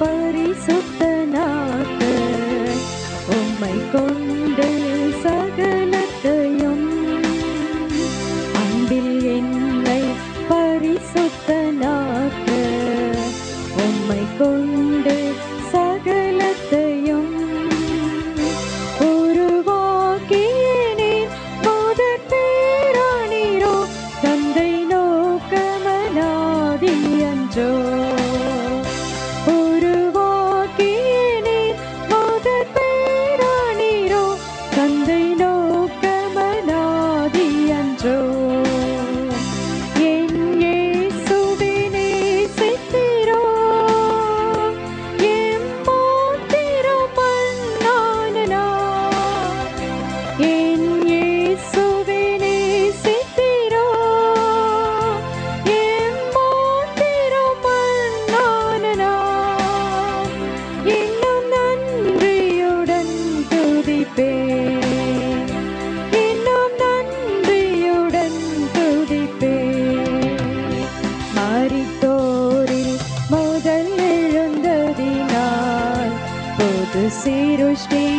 பரிசுத்தனாக உம்மை கொண்டு சகலத்தையும் அன்பில் என்னை பரிசுத்தனாக உம்மை கொண்டு ser os teus.